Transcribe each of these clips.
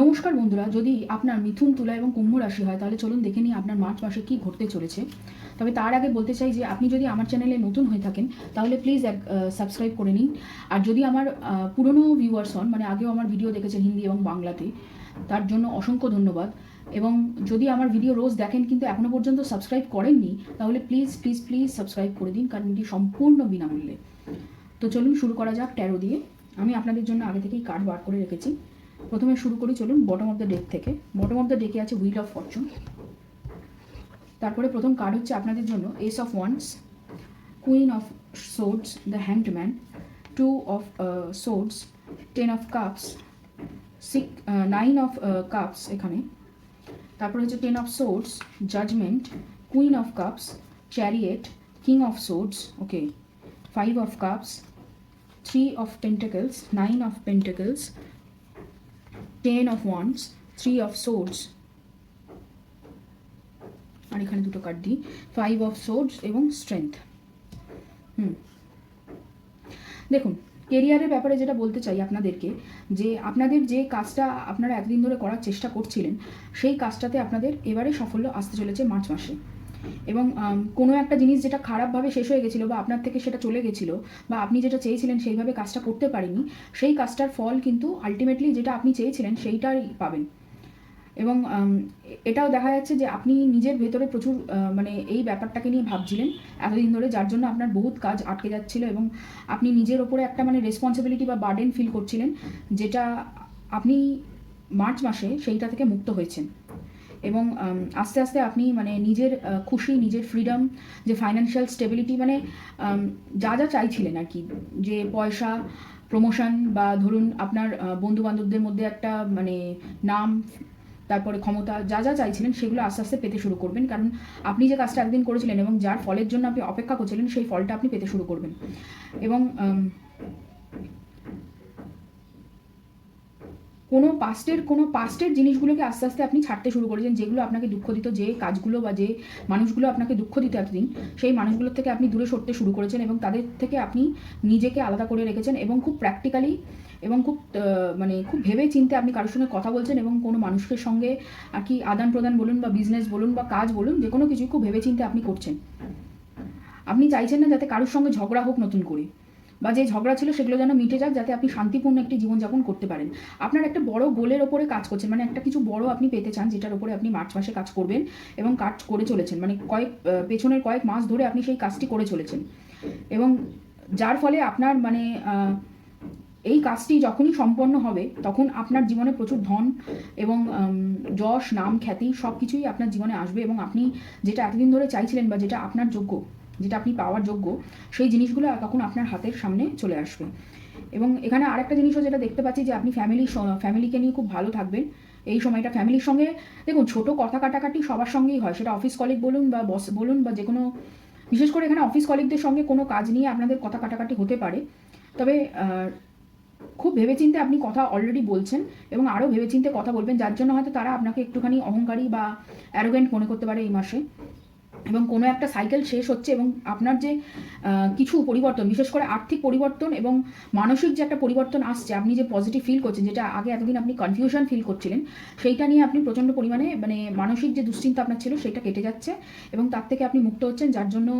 নমস্কার বন্ধুরা, যদি আপনার মিথুন তুলা এবং কুম্ভ রাশি হয়, তাহলে চলুন দেখে নিই আপনার মার্চ মাসে কি ঘটতে চলেছে। তবে তার আগে বলতে চাই যে, আপনি যদি আমার চ্যানেলে নতুন হয়ে থাকেন, তাহলে প্লিজ এক সাবস্ক্রাইব করে নিন। আর যদি আমার পুরনো ভিউয়ার্স হন মানে আগেও আমার ভিডিও দেখেছেন হিন্দি এবং বাংলাতে, তার জন্য অসংখ্য ধন্যবাদ। এবং যদি আমার ভিডিও রোজ দেখেন কিন্তু এখনও পর্যন্ত সাবস্ক্রাইব করেননি, তাহলে প্লিজ প্লিজ প্লিজ সাবস্ক্রাইব করে দিন, কারণ এটি সম্পূর্ণ বিনামূল্যে। তো চলুন শুরু করা যাক ট্যারো দিয়ে। আমি আপনাদের জন্য আগে থেকেই কার্ড বার করে রেখেছি। প্রথমে শুরু করি, চলুন বটম অফ দ্য ডেক থেকে। বটম অফ দ্য ডেকে আছে হুইল অফ ফরচুন তারপরে প্রথম কার্ড হচ্ছে আপনাদের জন্য ace of wands queen of swords the hanged man two of swords ten of cups six nine of cups এখানে। তারপরে হচ্ছে ten of swords judgment queen of cups chariot king of swords okay five of cups three of pentacles nine of pentacles ten of wands three of swords আর এখানে দুটো card দিই। Five of swords এবং strength হুম। দেখুন কেরিয়ারের ব্যাপারে যেটা বলতে চাই আপনাদেরকে, যে আপনাদের যে কাজটা আপনারা এতদিন ধরে করার চেষ্টা করছিলেন, সেই কাজটাতে আপনাদের এবারে সাফল্য আসতে চলেছে মার্চ মাসে। এবং কোনো একটা জিনিস যেটা খারাপভাবে শেষ হয়ে গেছিল বা আপনার থেকে সেটা চলে গেছিল বা আপনি যেটা চেয়েছিলেন সেইভাবে কাজটা করতে পারেনি, সেই কাজটার ফল কিন্তু আলটিমেটলি যেটা আপনি চেয়েছিলেন সেইটাই পাবেন। এবং এটাও দেখা যাচ্ছে যে আপনি নিজের ভেতরে প্রচুর মানে এই ব্যাপারটাকে নিয়ে ভাবছিলেন এতদিন ধরে, যার জন্য আপনার বহুত কাজ আটকে যাচ্ছিল এবং আপনি নিজের ওপরে একটা মানে রেসপন্সিবিলিটি বা বার্ডেন ফিল করছিলেন, যেটা আপনি মার্চ মাসে সেইটা থেকে মুক্ত হয়েছেন। এবং আস্তে আস্তে আপনি মানে নিজের খুশি, নিজের ফ্রিডম যে ফাইন্যান্সিয়াল স্টেবিলিটি মানে যা যা চাইছিলেন আর কি। যে পয়সা প্রমোশন বা ধরুন আপনার বন্ধু বান্ধবদের মধ্যে একটা মানে নাম, তারপরে ক্ষমতা, যা যা চাইছিলেন সেগুলো আস্তে আস্তে পেতে শুরু করবেন। কারণ আপনি যে কাজটা একদিন করেছিলেন এবং যার ফলের জন্য আপনি অপেক্ষা করছিলেন, সেই ফলটা আপনি পেতে শুরু করবেন। এবং কোনো পাস্টের কোনো পাস্টের জিনিসগুলোকে আস্তে আস্তে আপনি ছাড়তে শুরু করেছেন, যেগুলো আপনাকে দুঃখ দিত যে কাজগুলো বা যে মানুষগুলো আপনাকে দুঃখ দিত এতদিন, সেই মানুষগুলোর থেকে আপনি দূরে সরতে শুরু করেছেন এবং তাদের থেকে আপনি নিজেকে আলাদা করে রেখেছেন এবং খুব প্র্যাকটিক্যালি এবং খুব মানে খুব ভেবে চিন্তে আপনি কারোর সঙ্গে কথা বলছেন এবং কোনো মানুষের সঙ্গে আর কি আদান প্রদান বলুন বা বিজনেস বলুন বা কাজ বলুন, যে কোনো কিছুই খুব ভেবে চিন্তে আপনি করছেন। আপনি চাইছেন না যাতে কারোর সঙ্গে ঝগড়া হোক নতুন করে। বা যে ঝগড়া ছিল সেগুলো যেন মিটে যাক যাতে আপনি শান্তিপূর্ণ একটি জীবনযাপন করতে পারেন। আপনার একটা বড় গোলের ওপরে কাজ করছেন মানে একটা কিছু বড় আপনি পেতে চান যেটার উপরে আপনি মার্চ মাসে কাজ করবেন এবং কাজ করে চলেছেন। মানে কয়েক পেছনের কয়েক মাস ধরে আপনি সেই কাজটি করে চলেছেন। এবং যার ফলে আপনার মানে এই কাজটি যখনই সম্পন্ন হবে, তখন আপনার জীবনে প্রচুর ধন এবং যশ, নাম, খ্যাতি সব কিছুই আপনার জীবনে আসবে এবং আপনি যেটা এতদিন ধরে চাইছিলেন বা যেটা আপনার যোগ্য যেটা আপনি পাওয়ার যোগ্য, সেই জিনিসগুলো তখন আপনার হাতের সামনে চলে আসবে। এবং এখানে আরেকটা জিনিসও যেটা দেখতে পাচ্ছি যে আপনি ফ্যামিলি ফ্যামিলিকে নিয়ে খুব ভালো থাকবেন। এই সময়টা ফ্যামিলির সঙ্গে, দেখুন ছোট কথা কাটাকাটি সবার সঙ্গেই হয়। সেটা অফিস কলিগ বলুন বা বস বলুন বা যে কোনো বিশেষ করে এখানে অফিস কলিগদের সঙ্গে কোনো কাজ নিয়ে আপনাদের কথা কাটাকাটি হতে পারে। তবে খুব ভেবেচিন্তে আপনি কথা অলরেডি বলছেন এবং আরও ভেবেচিন্তে কথা বলবেন, যার জন্য হয়তো তারা আপনাকে একটুখানি অহংকারী বা অ্যারোগেন্ট মনে করতে পারে এই মাসে। এবং কোনো একটা সাইকেল শেষ হচ্ছে এবং আপনার যে কিছু পরিবর্তন, বিশেষ করে আর্থিক পরিবর্তন এবং মানসিক যে একটা পরিবর্তন আসছে, আপনি যে পজিটিভ ফিল করছেন, যেটা আগে এতদিন আপনি কনফিউশন ফিল করছিলেন, সেইটা নিয়ে আপনি প্রচণ্ড পরিমাণে মানে মানসিক যে দুশ্চিন্তা আপনার ছিল, সেটা কেটে যাচ্ছে এবং তার থেকে আপনি মুক্ত হচ্ছেন, যার জন্য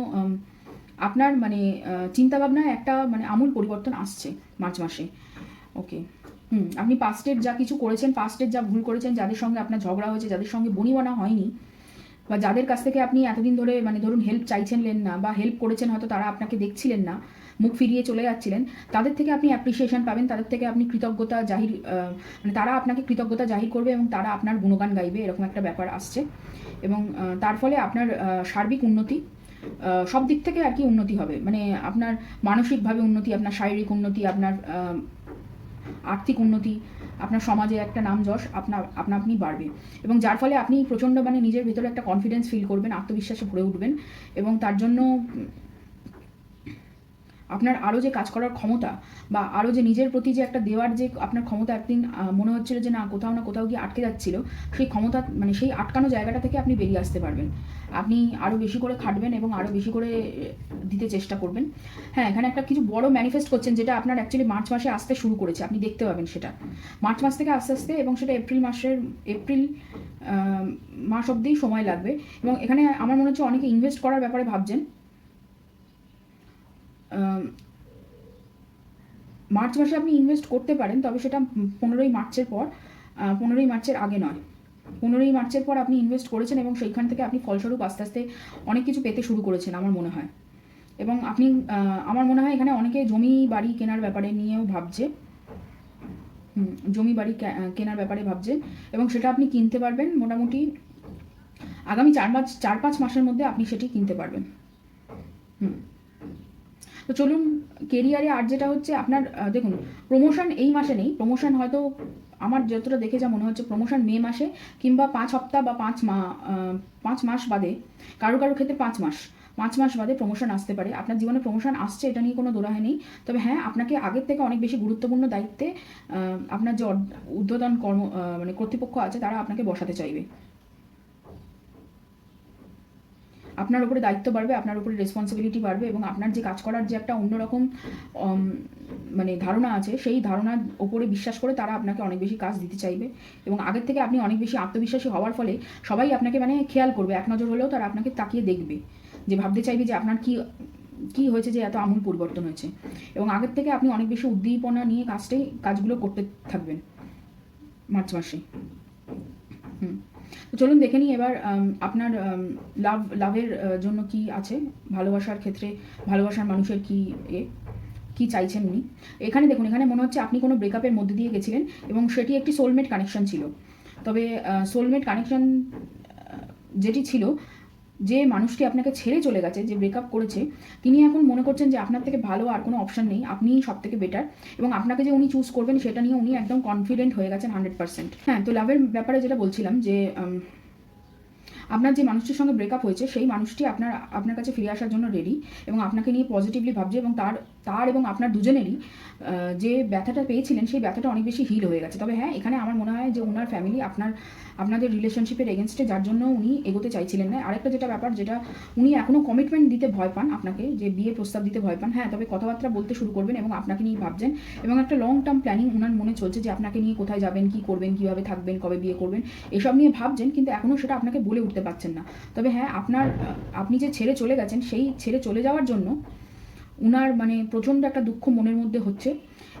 আপনার মানে চিন্তাভাবনায় একটা মানে আমূল পরিবর্তন আসছে মার্চ মাসে। ওকে হুম, আপনি পাস্টের যা কিছু করেছেন পাস্টের যা ভুল করেছেন, যাদের সঙ্গে আপনার ঝগড়া হয়েছে, যাদের সঙ্গে বনিবনা হয়নি বা যাদের কাছ থেকে আপনি এতদিন ধরে মানে ধরুন হেল্প চাইছিলেন না বা হেল্প করেছেন হয়তো তারা আপনাকে দেখছিলেন না, মুখ ফিরিয়ে চলে যাচ্ছিলেন, তাদের থেকে আপনি অ্যাপ্রিসিয়েশন পাবেন, তাদের থেকে আপনি কৃতজ্ঞতা জাহির মানে তারা আপনাকে কৃতজ্ঞতা জাহির করবে এবং তারা আপনার গুণগান গাইবে, এরকম একটা ব্যাপার আসছে। এবং তার ফলে আপনার সার্বিক উন্নতি সব দিক থেকে আর কি উন্নতি হবে। মানে আপনার মানসিকভাবে উন্নতি, আপনার শারীরিক উন্নতি, আপনার আর্থিক উন্নতি, আপনার সমাজে একটা নাম যশ আপনার আপনা আপনি বাড়বে। এবং যার ফলে আপনি প্রচণ্ড মানে নিজের ভিতরে একটা কনফিডেন্স ফিল করবেন, আত্মবিশ্বাসে ভরে উঠবেন এবং তার জন্য আপনার আরও যে কাজ করার ক্ষমতা বা আরও যে নিজের প্রতি যে একটা দেওয়ার যে আপনার ক্ষমতা একদিন মনে হচ্ছিল যে না, কোথাও না কোথাও গিয়ে আটকে যাচ্ছিল, সেই ক্ষমতা মানে সেই আটকানো জায়গাটা থেকে আপনি বেরিয়ে আসতে পারবেন। আপনি আরও বেশি করে খাটবেন এবং আরও বেশি করে দিতে চেষ্টা করবেন। হ্যাঁ এখানে একটা কিছু বড় ম্যানিফেস্ট করছেন যেটা আপনার অ্যাকচুয়ালি মার্চ মাসে আসতে শুরু করেছে, আপনি দেখতে পাবেন সেটা। মার্চ মাস থেকে আস্তে আস্তে এবং সেটা এপ্রিল মাসের, এপ্রিল মাস অবধিই সময় লাগবে এবং এখানে আমার মনে হচ্ছে অনেকে ইনভেস্ট করার ব্যাপারে ভাবছেন। মার্চ মাসে আপনি ইনভেস্ট করতে পারেন, তবে সেটা পনেরোই মার্চের পর পনেরোই মার্চের আগে নয়। পনেরোই মার্চের পর আপনি ইনভেস্ট করেছেন এবং সেইখান থেকে আপনি ফলস্বরূপ আস্তে আস্তে অনেক কিছু পেতে শুরু করেছেন, আমার মনে হয়। এবং আপনি আমার মনে হয় এখানে অনেকে জমি বাড়ি কেনার ব্যাপারে নিয়েও ভাবছে। জমি বাড়ি কেনার ব্যাপারে ভাবছেন এবং সেটা আপনি কিনতে পারবেন মোটামুটি। আগামী চার মাস, চার পাঁচ মাসের মধ্যে আপনি সেটি কিনতে পারবেন। হুম। তো চলুন কেরিয়ারে আর যেটা হচ্ছে আপনার দেখুন প্রমোশন এই মাসে নেই। প্রমোশন হয়তো আমার যতটা দেখে যা মনে হচ্ছে প্রমোশন মে মাসে কিংবা পাঁচ সপ্তাহ বা পাঁচ মা পাঁচ মাস বাদে, কারও কারও ক্ষেত্রে পাঁচ মাস পাঁচ মাস বাদে প্রমোশন আসতে পারে। আপনার জীবনে প্রমোশন আসছে, এটা নিয়ে কোনো দোরাহে নেই। তবে হ্যাঁ আপনাকে আগের থেকে অনেক বেশি গুরুত্বপূর্ণ দায়িত্বে আপনার যে ঊর্ধ্বতন কর্ম মানে কর্তৃপক্ষ আছে, তারা আপনাকে বসাতে চাইবে। আপনার উপরে দায়িত্ব বাড়বে, আপনার উপরে রেসপন্সিবিলিটি বাড়বে এবং আপনার যে কাজ করার যে একটা অন্যরকম মানে ধারণা আছে, সেই ধারণার ওপরে বিশ্বাস করে তারা আপনাকে অনেক বেশি কাজ দিতে চাইবে এবং আগের থেকে আপনি অনেক বেশি আত্মবিশ্বাসী হওয়ার ফলে সবাই আপনাকে মানে খেয়াল করবে, এক নজর হলেও তারা আপনাকে তাকিয়ে দেখবে যে ভাবতে চাইবে যে আপনার কি কি হয়েছে যে এত আমূল পরিবর্তন হয়েছে এবং আগের থেকে আপনি অনেক বেশি উদ্দীপনা নিয়ে কাজটাই, কাজগুলো করতে থাকবেন মার্চ মাসে। হুম। তো চলুন দেখে নিই এবার আপনার লাভ, লাভের জন্য কি আছে? ভালোবাসার ক্ষেত্রে ভালোবাসার মানুষের কি এ? কি চাইছেন উনি? এখানে দেখুন, এখানে মনে হচ্ছে আপনি কোনো ব্রেকআপের মধ্যে দিয়ে গেছিলেন এবং সেটি একটি সোলমেট কানেকশন ছিল। তবে সোলমেট কানেকশন যেটি ছিল যে মানুষটি আপনাকে ছেড়ে চলে গেছে, যে ব্রেকআপ করেছে, তিনি এখন মনে করছেন যে আপনার থেকে ভালো আর কোনো অপশন নেই। আপনিই সব থেকে বেটার এবং আপনাকে যে উনি চুজ করবেন, সেটা নিয়ে উনি একদম কনফিডেন্ট হয়ে গেছেন হান্ড্রেড পার্সেন্ট হ্যাঁ তো লাভের ব্যাপারে যেটা বলছিলাম যে আপনার যে মানুষটির সঙ্গে ব্রেকআপ হয়েছে, সেই মানুষটি আপনার আপনার কাছে ফিরে আসার জন্য রেডি এবং আপনাকে নিয়ে পজিটিভলি ভাবছে এবং তার তার এবং আপনার দুজনেরই যে ব্যথাটা পেয়েছিলেন, সেই ব্যথাটা অনেক বেশি হিল হয়ে গেছে। তবে হ্যাঁ এখানে আমার মনে হয় যে ওনার ফ্যামিলি আপনার, আপনাদের রিলেশনশিপের এগেনস্টে যার জন্য উনি এগোতে চাইছিলেন না। আরেকটা যেটা ব্যাপার, যেটা উনি এখনও কমিটমেন্ট দিতে ভয় পান আপনাকে, যে বিয়ে প্রস্তাব দিতে ভয় পান হ্যাঁ তবে কথাবার্তা বলতে শুরু করবেন এবং আপনাকে নিয়ে ভাবছেন এবং একটা লং টার্ম প্ল্যানিং ওনার মনে চলছে যে আপনাকে নিয়ে কোথায় যাবেন, কি করবেন, কীভাবে থাকবেন, কবে বিয়ে করবেন, এসব নিয়ে ভাবছেন, কিন্তু এখনও সেটা আপনাকে বলে উঠতে পারছেন না। তবে হ্যাঁ আপনার, আপনি যে ছেড়ে চলে গেছেন, সেই ছেড়ে চলে যাওয়ার জন্য উনার মানে প্রচণ্ড একটা দুঃখ মনের মধ্যে হচ্ছে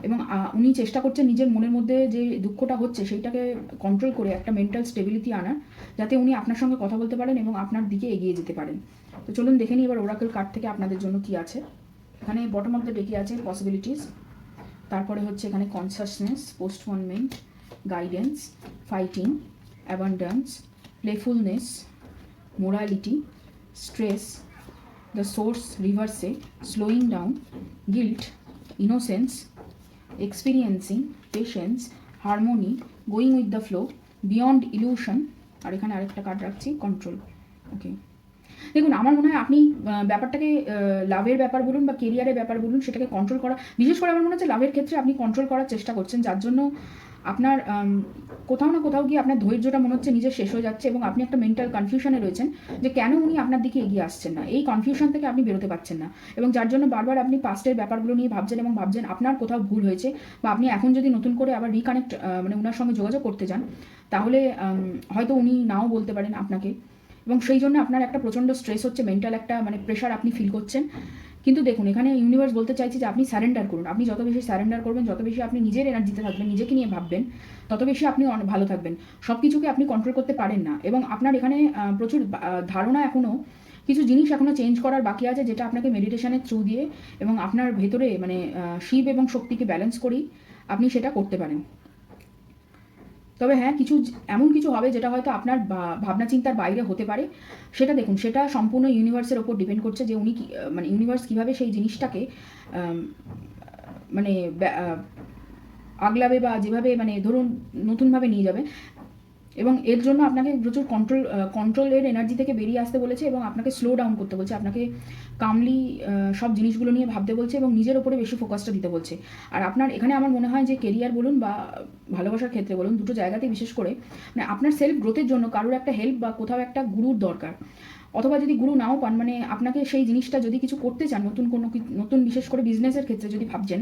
এবং উনি চেষ্টা করছেন নিজের মনের মধ্যে যে দুঃখটা হচ্ছে সেইটাকে কন্ট্রোল করে একটা মেন্টাল স্টেবিলিটি আনার, যাতে উনি আপনার সঙ্গে কথা বলতে পারেন এবং আপনার দিকে এগিয়ে যেতে পারেন। তো চলুন দেখে নিই এবার ওরাকেল কার্ড থেকে আপনাদের জন্য কি আছে। এখানে বটম অফ দ্য ডেকে আছে পসিবিলিটিস তারপরে হচ্ছে এখানে consciousness postponement guidance fighting abundance playfulness morality stress the source reverse slowing down, guilt, innocence, experiencing patience, harmony, going with the flow, beyond illusion, আর এখানে আরেকটা কার্ড রাখছি কন্ট্রোল ওকে দেখুন, আমার মনে হয় আপনি ব্যাপারটাকে লাভের ব্যাপার বলুন বা কেরিয়ারের ব্যাপার বলুন, সেটাকে কন্ট্রোল করা, বিশেষ করে আমার মনে হচ্ছে লাভের ক্ষেত্রে আপনি কন্ট্রোল করার চেষ্টা করছেন, যার জন্য আপনার কোথাও না কোথাও গিয়ে আপনার ধৈর্যটা মনে হচ্ছে নিজের শেষ হয়ে যাচ্ছে এবং আপনি একটা মেন্টাল কনফিউশনে রয়েছেন যে কেন উনি আপনার দিকে এগিয়ে আসছেন না? এই কনফিউশন থেকে আপনি বেরোতে পারছেন না। এবং যার জন্য বারবার আপনি পাস্টের ব্যাপারগুলো নিয়ে ভাবছেন এবং ভাবছেন আপনার কোথাও ভুল হয়েছে বা আপনি এখন যদি নতুন করে আবার রিকানেক্ট মানে ওনার সঙ্গে যোগাযোগ করতে যান, তাহলে হয়তো উনি নাও বলতে পারেন আপনাকে। এবং সেই জন্য আপনার একটা প্রচণ্ড স্ট্রেস হচ্ছে মেন্টাল একটা মানে প্রেশার আপনি ফিল করছেন। কিন্তু দেখুন, এখানে ইউনিভার্স বলতে চাইছে যে আপনি স্যারেন্ডার করুন। আপনি যত বেশি স্যারেন্ডার করবেন, যত বেশি আপনি নিজের এনার্জিতে থাকবেন, নিজেকে নিয়ে ভাববেন, তত বেশি আপনি ভালো থাকবেন। সব কিছুকে আপনি কন্ট্রোল করতে পারেন না। এবং আপনার এখানে প্রচুর ধারণা এখনও কিছু জিনিস এখনও চেঞ্জ করার বাকি আছে যেটা আপনাকে মেডিটেশনের থ্রু দিয়ে এবং আপনার ভেতরে মানে শিব এবং শক্তিকে ব্যালেন্স করেই আপনি সেটা করতে পারেন। তবে হ্যাঁ কিছু এমন কিছু হবে যেটা হয়তো আপনার ভাবনা চিন্তার বাইরে হতে পারে। সেটা দেখুন, সেটা সম্পূর্ণ ইউনিভার্সের ওপর ডিপেন্ড করছে যে উনি মানে ইউনিভার্স কীভাবে সেই জিনিসটাকে মানে আগলাবে বা যেভাবে মানে ধরুন নতুনভাবে নিয়ে যাবে। এবং এর জন্য আপনাকে প্রচুর কন্ট্রোল কন্ট্রোলের এনার্জি থেকে বেরিয়ে আসতে বলেছে এবং আপনাকে স্লো ডাউন করতে বলছে। আপনাকে কামলি সব জিনিসগুলো নিয়ে ভাবতে বলছে এবং নিজের ওপরে বেশি ফোকাসটা দিতে বলছে। আর আপনার, এখানে আমার মনে হয় যে কেরিয়ার বলুন বা ভালোবাসার ক্ষেত্রে বলুন, দুটো জায়গাতেই বিশেষ করে মানে আপনার সেলফ গ্রোথের জন্য কারোর একটা হেল্প বা কোথাও একটা গুরুর দরকার। অথবা যদি গুরু নাও পান মানে আপনাকে সেই জিনিসটা যদি কিছু করতে চান, নতুন কোনো নতুন বিশেষ করে বিজনেসের ক্ষেত্রে যদি ভাবছেন,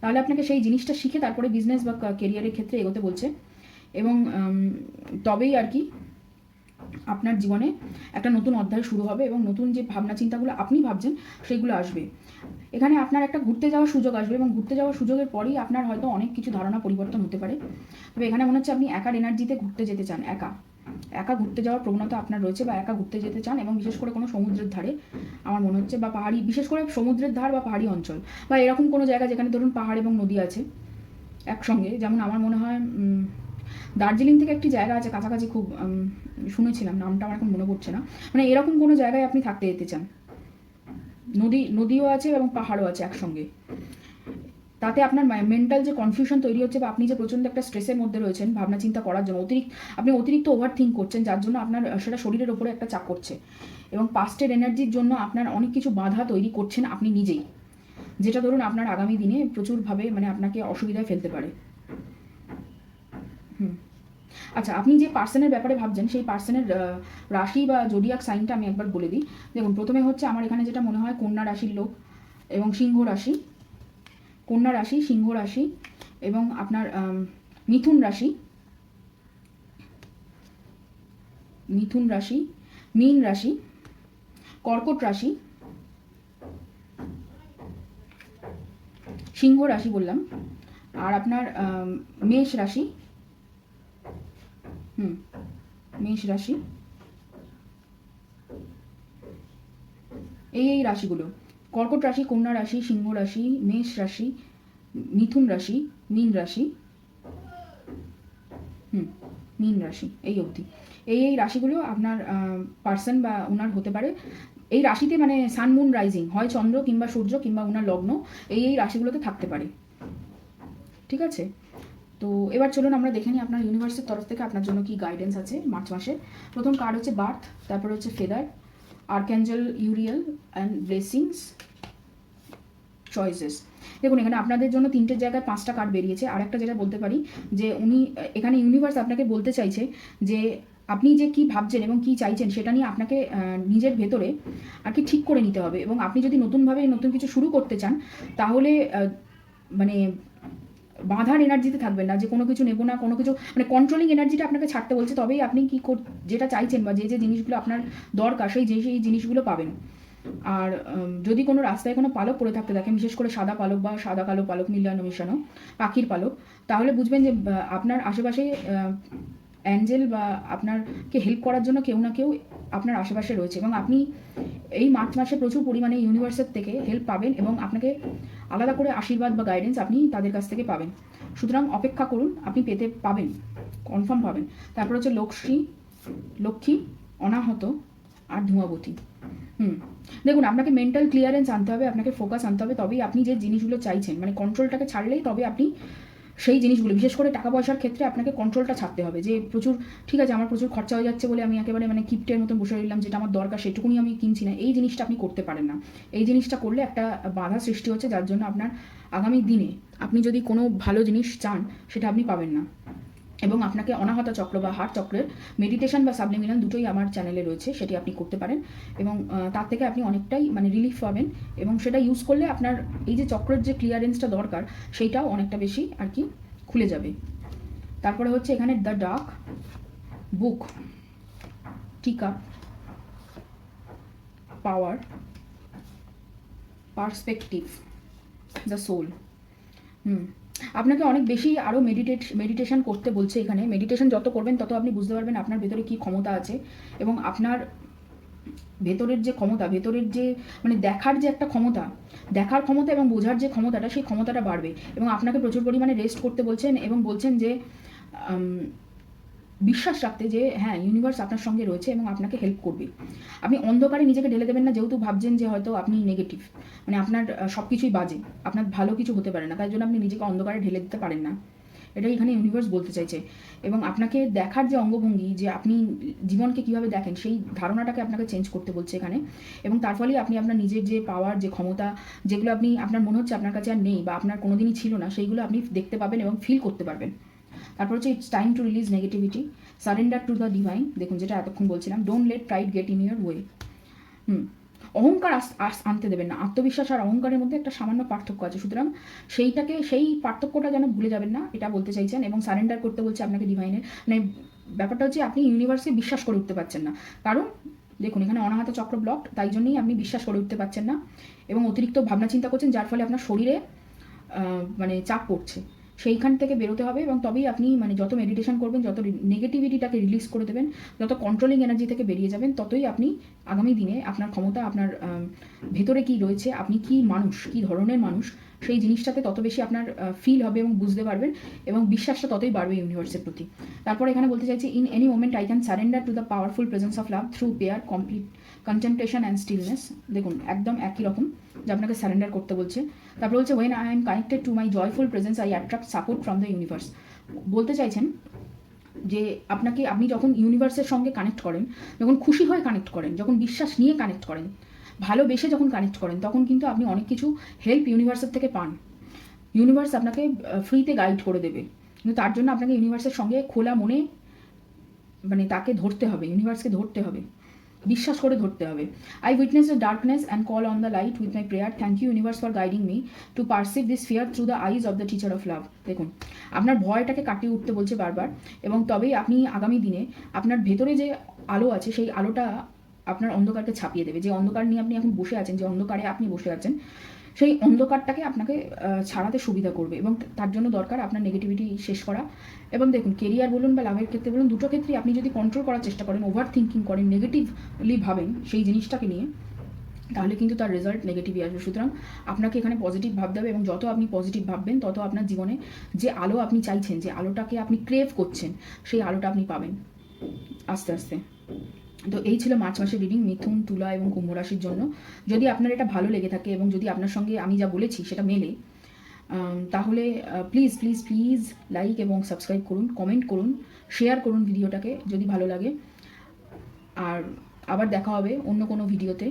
তাহলে আপনাকে সেই জিনিসটা শিখে তারপরে বিজনেস বা কেরিয়ারের ক্ষেত্রে এগোতে বলছে। এবং তবেই আর কি আপনার জীবনে একটা নতুন অধ্যায় শুরু হবে এবং নতুন যে ভাবনা চিন্তাগুলো আপনি ভাবছেন সেইগুলো আসবে। এখানে আপনার একটা ঘুরতে যাওয়ার সুযোগ আসবে এবং ঘুরতে যাওয়ার সুযোগের পরেই আপনার হয়তো অনেক কিছু ধারণা পরিবর্তন হতে পারে। তবে এখানে মনে হচ্ছে আপনি একার এনার্জিতে ঘুরতে যেতে চান, একা। একা ঘুরতে যাওয়ার প্রবণতা আপনার রয়েছে বা একা ঘুরতে যেতে চান এবং বিশেষ করে কোনো সমুদ্রের ধারে আমার মনে হচ্ছে বা পাহাড়ি, বিশেষ করে সমুদ্রের ধার বা পাহাড়ি অঞ্চল বা এরকম কোনো জায়গা যেখানে ধরুন পাহাড় এবং নদী আছে একসঙ্গে। যেমন আমার মনে হয় দার্জিলিং থেকে একটি জায়গা আছে কাছাকাছি খুব শুনেছিলাম, নামটা আমার এখন মনে পড়ছে না। মানে এরকম কোনো জায়গায় আপনি থাকতে যেতে চান? নদী, নদীও আছে এবং পাহাড়ও আছে একসঙ্গে। তাতে আপনার মেন্টাল যে কনফিউশন তৈরি হচ্ছে বা আপনি যে প্রচণ্ড একটা স্ট্রেসের মধ্যে রয়েছেন, ভাবনা চিন্তা করার জন্য, অতিরিক্ত, আপনি অতিরিক্ত ওভার থিঙ্ক করছেন, যার জন্য আপনার সেটা শরীরের ওপরে একটা চাপ করছে এবং পাস্টের এনার্জির জন্য আপনার অনেক কিছু বাধা তৈরি করছেন আপনি নিজেই। যেটা ধরুন আপনার আগামী দিনে প্রচুরভাবে মানে আপনাকে অসুবিধায় ফেলতে পারে। আচ্ছা আপনি যে পার্সনের ব্যাপারে ভাবছেন, সেই পার্সনের রাশি বা জোডিয়াক সাইনটা আমি একবার বলে দিই। দেখুন, প্রথমে হচ্ছে আমার এখানে যেটা মনে হয় কন্যা রাশির লোক এবং সিংহ রাশি। কন্যা রাশি, সিংহ রাশি এবং আপনার মিথুন রাশি। মিথুন রাশি, মীন রাশি, কর্কট রাশি, সিংহ রাশি বললাম। আর আপনার মেষ রাশি হুম। মেষ রাশি? এই এই রাশিগুলো। কর্কট রাশি, কন্যা রাশি, সিংহ রাশি, মেষ রাশি, মিথুন রাশি, মীন রাশি। হুম, মীন রাশি, এই অবধি। এই এই রাশিগুলো আপনার পার্সন বা ওনার হতে পারে। এই রাশিতে মানে সান মুন রাইজিং হয় চন্দ্র কিংবা সূর্য কিংবা ওনার লগ্ন, এই এই রাশিগুলোতে থাকতে পারে। ঠিক আছে? তো এবার চলুন আমরা দেখে নিই আপনার ইউনিভার্সের তরফ থেকে আপনার জন্য কি গাইডেন্স আছে মার্চ মাসে প্রথম কার্ড হচ্ছে বার্থ, তারপরে হচ্ছে feather archangel Uriel and blessings choices দেখুন, এখানে আপনাদের জন্য তিনটে জায়গায় পাঁচটা কার্ড বেরিয়েছে। আর একটা যেটা বলতে পারি, যে উনি, এখানে ইউনিভার্স আপনাকে বলতে চাইছে যে আপনি যে কি ভাবছেন এবং কি চাইছেন সেটা নিয়ে আপনাকে নিজের ভেতরে আর কি ঠিক করে নিতে হবে। এবং আপনি যদি নতুনভাবে নতুন কিছু শুরু করতে চান, তাহলে মানে বাঁধার এনার্জিতে থাকবেন না, যে কোনো কিছু নেব না, কোনো কিছু মানে কন্ট্রোলিং এনার্জিটা আপনাকে ছাড়তে বলছে, তবেই আপনি কি যেটা চাইছেন বা যে যে জিনিসগুলো আপনার দরকার, সেই যে সেই জিনিসগুলো পাবেন। আর যদি কোনো রাস্তায় কোনো পালক পড়ে থাকতে দেখেন, বিশেষ করে সাদা পালক বা সাদা কালো পালক মিলানো মেশানো, পাখির পালক, তাহলে বুঝবেন যে আপনার আশেপাশে অ্যাঞ্জেল বা আপনারকে হেল্প করার জন্য কেউ না কেউ আপনার আশেপাশে রয়েছে এবং আপনি এই মার্চ মাসে প্রচুর পরিমাণে ইউনিভার্সের থেকে হেল্প পাবেন এবং আপনাকে আলাদা করে আশীর্বাদ বা গাইডেন্স আপনি তাদের কাছ থেকে পাবেন। সুতরাং অপেক্ষা করুন, আপনি পেতে পাবেন কনফার্ম পাবেন। তারপর হচ্ছে লক্ষ্মী লক্ষ্মী, অনাহত আর ধোঁয়াবতী হুম, দেখুন, আপনাকে মেন্টাল ক্লিয়ারেন্স আনতে হবে, আপনাকে ফোকাস আনতে হবে, তবেই আপনি যে জিনিসগুলো চাইছেন মানে কন্ট্রোলটাকে ছাড়লেই তবে আপনি সেই জিনিসগুলো, বিশেষ করে টাকা পয়সার ক্ষেত্রে আপনাকে কন্ট্রোলটা ছাড়তে হবে যে প্রচুর, ঠিক আছে, আমার প্রচুর খরচা হয়ে যাচ্ছে বলে আমি একেবারে মানে কিপ্টের মতন বসে রইলাম, যেটা আমার দরকার সেটুকুনি আমি কিনছি না। এই জিনিসটা আপনি করতে পারেন না। এই জিনিসটা করলে একটা বাধা সৃষ্টি হচ্ছে, যার জন্য আপনার আগামী দিনে আপনি যদি কোনো ভালো জিনিস চান, সেটা আপনি পাবেন না। এবং আপনাকে অনাহতা চক্র বা হার্ট চক্রের মেডিটেশন বা সাবলিমিনাল দুটোই আমার চ্যানেলে রয়েছে, সেটি আপনি করতে পারেন। এবং তার থেকে আপনি অনেকটাই মানে রিলিফ পাবেন এবং সেটা ইউজ করলে আপনার এই যে চক্রের যে ক্লিয়ারেন্সটা দরকার, সেইটাও অনেকটা বেশি আর কি খুলে যাবে। তারপরে হচ্ছে এখানে দ্য ডাক বুক টিকা power perspective the soul hmm. আপনাকে অনেক বেশি আরও মেডিটেট মেডিটেশন করতে বলছে এখানে। মেডিটেশন যত করবেন, তত আপনি বুঝতে পারবেন আপনার ভেতরে কী ক্ষমতা আছে এবং আপনার ভেতরের যে ক্ষমতা, ভেতরের যে মানে দেখার যে একটা ক্ষমতা, দেখার ক্ষমতা এবং বোঝার যে ক্ষমতাটা, সেই ক্ষমতাটা বাড়বে এবং আপনাকে প্রচুর পরিমাণে রেস্ট করতে বলছেন এবং বলছেন যে বিশ্বাস রাখতে যে হ্যাঁ ইউনিভার্স আপনার সঙ্গে রয়েছে এবং আপনাকে হেল্প করবে। আপনি অন্ধকারে নিজেকে ঢেলে দেবেন না, যেহেতু ভাবছেন যে হয়তো আপনি নেগেটিভ মানে আপনার সব কিছুই বাজে। আপনার ভালো কিছু হতে পারে না, তাই জন্য আপনি নিজেকে অন্ধকারে ঢেলে দিতে পারেন না। এটা এখানে ইউনিভার্স বলতে চাইছে। এবং আপনাকে দেখার যে অঙ্গভঙ্গি, যে আপনি জীবনকে কীভাবে দেখেন, সেই ধারণাটাকে আপনাকে চেঞ্জ করতে বলছে এখানে। এবং তার ফলেই আপনি আপনার নিজের যে পাওয়ার যে ক্ষমতা, যেগুলো আপনি, আপনার মনে হচ্ছে আপনার কাছে আর নেই বা আপনার কোনোদিনই ছিল না, সেইগুলো আপনি দেখতে পাবেন এবং ফিল করতে পারবেন। তারপর হচ্ছে it's time to release negativity surrender to the divine দেখুন যেটা এতক্ষণ বলছিলাম don't let pride get in your way hmm, অহংকার আস আনতে দেবেন না, আত্মবিশ্বাস আর অহংকারের মধ্যে একটা সামান্য পার্থক্য আছে, সুতরাং সেইটাকে, সেই পার্থক্যটা যেন ভুলে যাবেন না, এটা বলতে চাইছেন এবং সারেন্ডার করতে বলছে আপনাকে ডিভাইনের মানে ব্যাপারটা হচ্ছে আপনি ইউনিভার্সে বিশ্বাস করে উঠতে পারছেন না, কারণ দেখুন এখানে অনাহত চক্র ব্লক তাই জন্যই আপনি বিশ্বাস করে উঠতে পারছেন না, এবং অতিরিক্ত ভাবনা চিন্তা করছেন, যার ফলে আপনার শরীরে মানে চাপ পড়ছে। সেইখান থেকে বেরোতে হবে এবং তবেই আপনি মানে যত মেডিটেশন করবেন, যত নেগেটিভিটিটাকে রিলিজ করে দেবেন, যত কন্ট্রোলিং এনার্জি থেকে বেরিয়ে যাবেন, ততই আপনি আগামী দিনে আপনার ক্ষমতা, আপনার ভেতরে কি রয়েছে, আপনি কি মানুষ, কি ধরনের মানুষ, সেই জিনিসটাতে তত বেশি আপনার ফিল হবে এবং বুঝতে পারবেন এবং বিশ্বাসটা ততই বাড়বে ইউনিভার্সের প্রতি। তারপর এখানে বলতে চাইছি in any moment I can surrender to the powerful presence of love through prayer complete contemplation and stillness দেখুন, একদম একই রকম যে আপনাকে সারেন্ডার করতে বলছে। তারপর বলছে when I am connected to my joyful presence I attract support from the universe বলতে চাইছেন যে, আপনাকে, আপনি যখন ইউনিভার্সের সঙ্গে কানেক্ট করেন, যখন খুশি হয়ে কানেক্ট করেন, যখন বিশ্বাস নিয়ে কানেক্ট করেন, ভালোবেসে যখন কানেক্ট করেন, তখন কিন্তু আপনি অনেক কিছু হেল্প ইউনিভার্সের থেকে পান। ইউনিভার্স আপনাকে ফ্রিতে গাইড করে দেবে। কিন্তু তার জন্য আপনাকে ইউনিভার্সের সঙ্গে খোলা মনে মানে তাকে ধরতে হবে ইউনিভার্সকে ধরতে হবে। বিশ্বাস করে ধরতে হবে। I witness the darkness and call on the light with my prayer thank you universe for guiding me to perceive this fear through the eyes of the teacher of love দেখুন, আপনার ভয়টাকে কাটিয়ে উঠতে বলছে বারবার, এবং তবেই আপনি আগামী দিনে আপনার ভেতরে যে আলো আছে, সেই আলোটা আপনার অন্ধকারকে ছাপিয়ে দেবে। যে অন্ধকার নিয়ে আপনি এখন বসে আছেন, যে অন্ধকারে আপনি বসে আছেন সেই অন্ধকারটাকে আপনাকে ছাড়াতে সুবিধা করবে এবং তার জন্য দরকার আপনার নেগেটিভিটি শেষ করা। এবং দেখুন কেরিয়ার বলুন বা লাভের ক্ষেত্রে বলুন, দুটো ক্ষেত্রেই আপনি যদি কন্ট্রোল করার চেষ্টা করেন ওভার থিঙ্কিং করেন নেগেটিভলি ভাবেন সেই জিনিসটাকে নিয়ে, তাহলে কিন্তু তার রেজাল্ট নেগেটিভই আসবে। সুতরাং আপনাকে এখানে পজিটিভ ভাবতে হবে এবং যত আপনি পজিটিভ ভাববেন, তত আপনার জীবনে যে আলো আপনি চাইছেন, যে আলোটাকে আপনি ক্রেভ করছেন, সেই আলোটা আপনি পাবেন। আস্তে আস্তে। তো এই ছিল মার্চ মাসের রিডিং মিথুন, তুলা এবং কুম্ভ রাশির জন্য। যদি আপনার এটা ভালো লেগে থাকে এবং যদি আপনার সঙ্গে আমি যা বলেছি সেটা মেলে তাহলে প্লিজ প্লিজ প্লিজ লাইক এবং সাবস্ক্রাইব করুন কমেন্ট করুন শেয়ার করুন ভিডিওটাকে যদি ভালো লাগে। আর আবার দেখা হবে অন্য কোনো ভিডিওতে